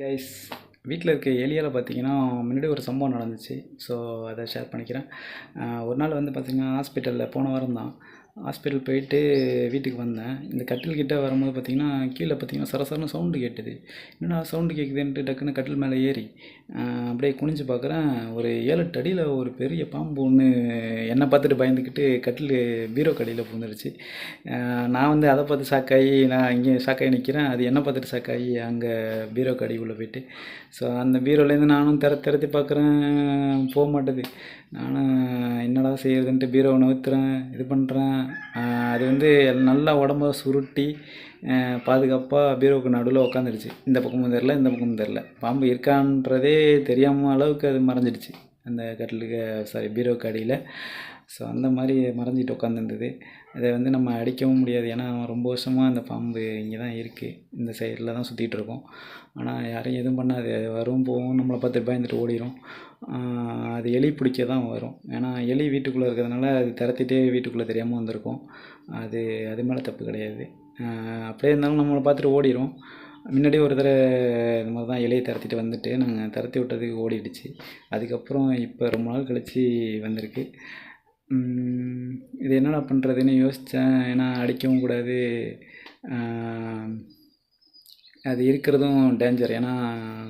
Guys வீட்டில் இருக்க எலியால் பார்த்தீங்கன்னா முன்னாடி ஒரு சம்பவம் நடந்துச்சு. ஸோ அதை ஷேர் பண்ணிக்கிறேன். ஒரு நாள் வந்து பார்த்திங்கன்னா ஹாஸ்பிட்டலில் போன வாரம் தான். ஹாஸ்பிட்டல் போயிட்டு வீட்டுக்கு வந்தேன். இந்த கட்டில் கிட்டே வரும்போது பார்த்தீங்கன்னா கீழே பார்த்தீங்கன்னா சரசரன்னு சவுண்டு கேட்டுது. என்னடா சவுண்டு கேட்குதுன்ட்டு டக்குன்னு கட்டில் மேலே ஏறி அப்படியே குனிஞ்சு பார்க்குறேன் ஒரு ஏழு எட்டு அடியில் ஒரு பெரிய பாம்பு ஒன்று என்னை பார்த்துட்டு பயந்துக்கிட்டு கட்டில் பீரோ கடியில் பூந்துருச்சு நான் வந்து அதை பார்த்து ஷாக்காகி நான் இங்கே ஷாக்காகி நிற்கிறேன் அது என்னை பார்த்துட்டு ஷாக்காகி அங்கே பீரோ கடைக்குள்ளே போயிட்டு. ஸோ அந்த பீரோலேருந்து நானும் திற திறத்தி பார்க்குறேன் போக மாட்டேது. நானும் என்னடா செய்கிறதுன்ட்டு பீரோவை நவுத்துறேன் இது பண்ணுறேன் அது வந்து நல்லா உடம்ப சுருட்டி பாதுகாப்பாக பீரோவுக்கு நடுவில் உட்காந்துருச்சு இந்த பக்கமும் தெரில இந்த பக்கமும் தெரில பாம்பு இருக்கான்றதே தெரியாமல் அளவுக்கு அது மறைஞ்சிடுச்சு. அந்த கட்டிலுக்கு சாரி பீரோவுக்கு அடியில். ஸோ அந்த மாதிரி மறைஞ்சிட்டு உட்காந்துருந்தது அதை வந்து நம்ம அடிக்கவும் முடியாது. ஏன்னா ரொம்ப வருஷமாக அந்த பாம்பு இங்கே தான் இருக்குது இந்த சைடில் தான் சுற்றிட்டு இருக்கோம். ஆனால் யாரையும் எதுவும் பண்ணாது. அது வரும் போகும் நம்மளை பார்த்து பயந்துட்டு ஓடிடும் அது எலி பிடிக்க தான் வரும். ஏன்னா எலி வீட்டுக்குள்ளே இருக்கிறதுனால அது திறத்திட்டே வீட்டுக்குள்ளே தெரியாமல் வந்திருக்கும். அது அது மேலே தப்பு கிடையாது. அப்படியே இருந்தாலும் நம்மளை பார்த்துட்டு ஓடிடும் முன்னாடி ஒரு தடவை இது மாதிரி தான் இலையை திறத்திட்டு வந்துட்டு நாங்கள் திறத்தி விட்டதுக்கு ஓடிடுச்சு. அதுக்கப்புறம் இப்போ ரொம்ப நாள் கழித்து வந்திருக்கு. இது என்னடா பண்ணுறதுன்னு யோசித்தேன் ஏன்னா அடிக்கவும் கூடாது. அது இருக்கிறதும் டேஞ்சர் ஏன்னா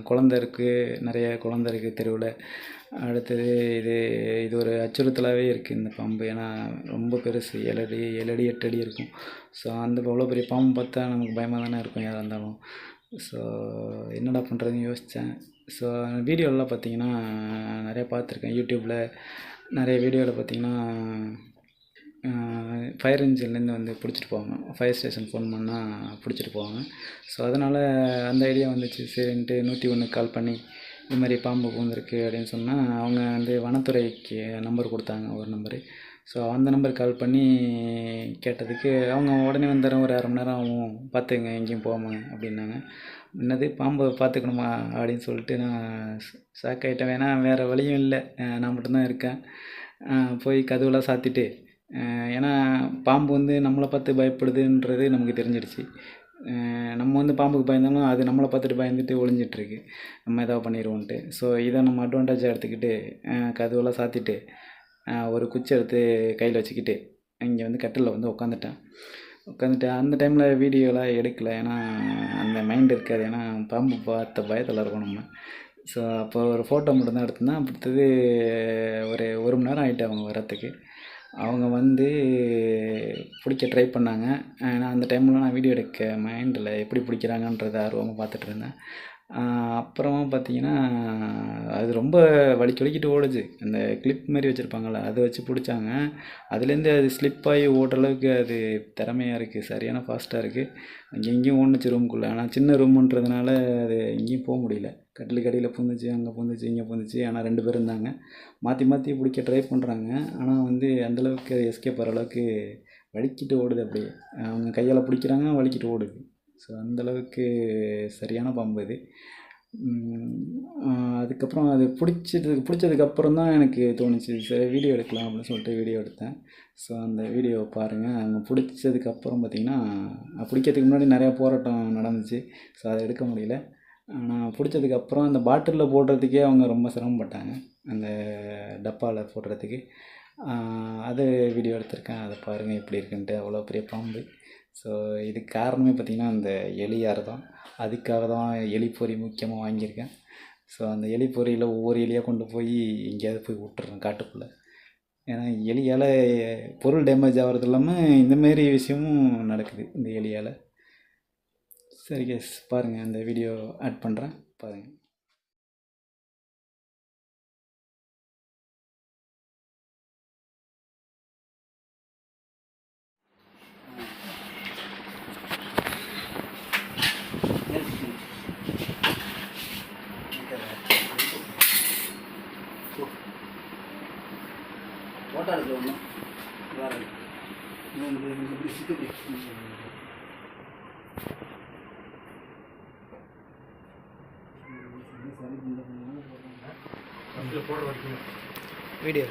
குழந்த இருக்குது நிறைய குழந்த இருக்குது தெருவில். அடுத்தது இது இது ஒரு அச்சுறுத்தலாகவே இருக்குது இந்த பாம்பு. ஏன்னா ரொம்ப பெருசு. ஏழடி ஏழடி எட்டடி எட்டு அடி இருக்கும். ஸோ அந்த அவ்வளோ பெரிய பாம்பு பார்த்தா நமக்கு பயமாக தானே இருக்கும் யாராக இருந்தாலும். ஸோ என்னடா பண்ணுறதுன்னு யோசித்தேன் ஸோ வீடியோலாம் பார்த்தீங்கன்னா நிறையா பார்த்துருக்கேன். யூடியூப்பில் நிறைய வீடியோவில் பார்த்தீங்கன்னா ஃபயர் இன்ஜின்லேருந்து வந்து பிடிச்சிட்டு போவாங்க. ஃபயர் ஸ்டேஷன் ஃபோன் பண்ணால் பிடிச்சிட்டு போவாங்க. ஸோ அதனால் அந்த ஐடியா வந்துச்சு. சரின்ட்டு நூற்றி ஒன்றுக்கு கால் பண்ணி இது மாதிரி பாம்பு பூந்திருக்கு அப்படின்னு சொன்னால் அவங்க வந்து வனத்துறைக்கு நம்பர் கொடுத்தாங்க ஒரு நம்பரு ஸோ அந்த நம்பருக்கு கால் பண்ணி கேட்டதுக்கு அவங்க உடனே வந்துடுறேன் ஒரு அரை மணி நேரம் ஆகும். பார்த்துங்க எங்கேயும் போகாம அப்படின்னாங்க. என்னது பாம்பை பார்த்துக்கணுமா அப்படின்னு சொல்லிட்டு நான் ஷாக் ஆகிட்டேன் வேணா வேறு வழியும் இல்லை. நான் மட்டும்தான் இருக்கேன். போய் கதவுலாம் சாத்திட்டு ஏன்னா பாம்பு வந்து நம்மளை பார்த்து பயப்படுதுன்றது நமக்கு தெரிஞ்சிடுச்சு. நம்ம வந்து பாம்புக்கு பயந்தாலும் அது நம்மளை பார்த்துட்டு பயந்துட்டு ஒளிஞ்சிட்ருக்கு. நம்ம ஏதாவது பண்ணிடுவோன்ட்டு. ஸோ இதை நம்ம அட்வான்டேஜாக எடுத்துக்கிட்டு கதவுலாம் சாத்திட்டு ஒரு குச்சி எடுத்து கையில் வச்சுக்கிட்டு இங்கே வந்து கட்டிலில் வந்து உட்காந்துட்டேன் உட்காந்துட்டு அந்த டைமில் வீடியோலாம் எடுக்கல. ஏன்னா அந்த மைண்ட் இருக்காது. ஏன்னா பாம்பு பார்த்த பயத்தில் இருக்கோம் நம்ம. ஸோ அப்போ ஒரு ஃபோட்டோ மட்டும்தான் எடுத்திருந்தேன். அடுத்தது ஒரு ஒரு மணி நேரம் ஆகிட்டு அவங்க வரத்துக்கு அவங்க வந்து பிடிக்க ட்ரை பண்ணாங்க. ஏன்னா அந்த டைமில் நான் வீடியோ எடுக்க மைண்டில் எப்படி பிடிக்கிறாங்கன்றத ஆர்வமாக பார்த்துட்டு இருந்தேன். அப்புறமா பார்த்தீங்கன்னா அது ரொம்ப வலிக்கு வலிக்கிட்டு ஓடுச்சு. அந்த கிளிப் மாதிரி வச்சுருப்பாங்கள்ல அதை வச்சு பிடிச்சாங்க. அதுலேருந்து அது ஸ்லிப் ஆகி ஓடுற அளவுக்கு அது திறமையாக இருக்குது சரியான ஃபாஸ்ட்டாக இருக்குது அங்கே எங்கேயும் ஓடுனுச்சு ரூமுக்குள்ளே ஆனால் சின்ன ரூமுன்றதுனால அது எங்கேயும் போக முடியல. கட்டிலுக்கு அடியில் பூந்துச்சு அங்கே பூந்துச்சு இங்கே பூந்துச்சு ஆனால் ரெண்டு பேர் இருந்தாங்க. மாற்றி மாற்றி பிடிக்க ட்ரை பண்ணுறாங்க ஆனால் வந்து அந்தளவுக்கு எஸ்கேப் ஆகிற அளவுக்கு வலிக்கிட்டு ஓடுது அப்படியே. அவங்க கையால் பிடிக்கிறாங்க வலிக்கிட்டு ஓடுது. ஸோ அந்தளவுக்கு சரியான பாம்பு இது. அதுக்கப்புறம் அது பிடிச்சதுக்கு பிடிச்சதுக்கப்புறம் தான் எனக்கு தோணுச்சு சரி வீடியோ எடுக்கலாம் அப்படின்னு சொல்லிட்டு வீடியோ எடுத்தேன். ஸோ அந்த வீடியோ பாருங்கள் அங்கே பிடிச்சதுக்கப்புறம் பார்த்திங்கன்னா பிடிக்கிறதுக்கு முன்னாடி நிறையா போராட்டம் நடந்துச்சு. ஸோ அதை எடுக்க முடியல. ஆனால் பிடிச்சதுக்கப்புறம் அந்த பாட்டிலில் போடுறதுக்கே அவங்க ரொம்ப சிரமப்பட்டாங்க. அந்த டப்பாவில் போடுறதுக்கு. அது வீடியோ எடுத்திருக்கேன். அதை பாருங்கள் எப்படி இருக்குன்ட்டு. அவ்வளோ பெரிய பாம்பு. ஸோ இதுக்கு காரணமே பார்த்திங்கன்னா அந்த எலியார் தான். அதுக்காக தான் எலிப்பொறி முக்கியமாக வாங்கியிருக்கேன். ஸோ அந்த எலிப்பொறியில் ஒவ்வொரு எலியாக கொண்டு போய் எங்கேயாவது போய் விட்டுறேன் காட்டுக்குள்ளே. ஏன்னா எலியால் பொருள் டேமேஜ் ஆகிறது இல்லாமல் இந்தமாரி விஷயமும் நடக்குது இந்த எலியால். சரி கேஸ் பாருங்கள் அந்த வீடியோ ஆட் பண்ணுறேன் பாருங்கள் ஃபோட்டோ எடுக்க ஒன்றும் வேறு வீடியோ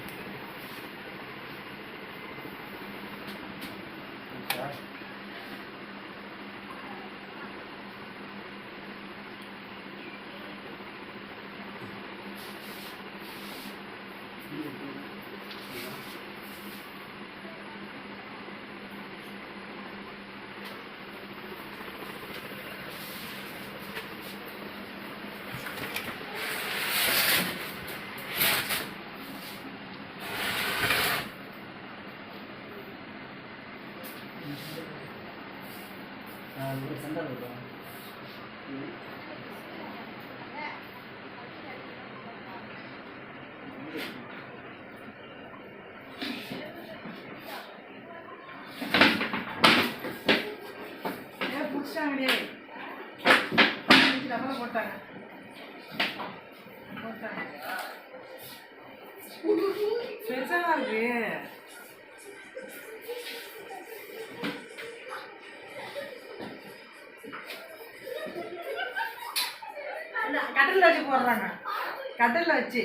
போட்டாங்க. போட்டாங்க. பெருசாக இருக்கு. வச்சு போடுறாங்க. கட்டில்ல வச்சு.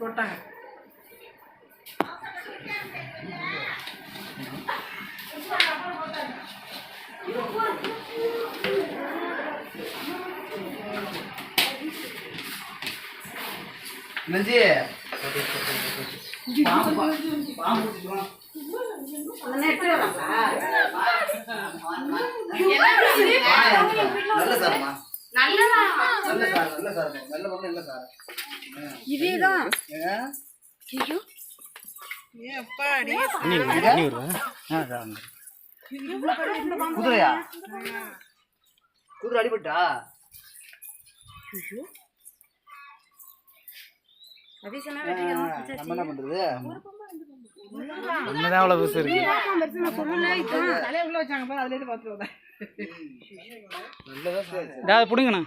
போட்டாங்க. நெஞ்சு. பாம்பு பாம்பு பிடிச்சிக்கலாம். நல்ல சார்மா நல்ல சார். நல்ல சார் நல்ல பொண்ணு நல்ல சார். இதேதான். ஏப்பாடி குதிரையா? குதிரை அடிபட்டா நம்ம என்ன பண்றது? நம்ம தான் அவ்வளோ பெருசு இருக்கு. நல்லதா பிடுங்கண்ணா?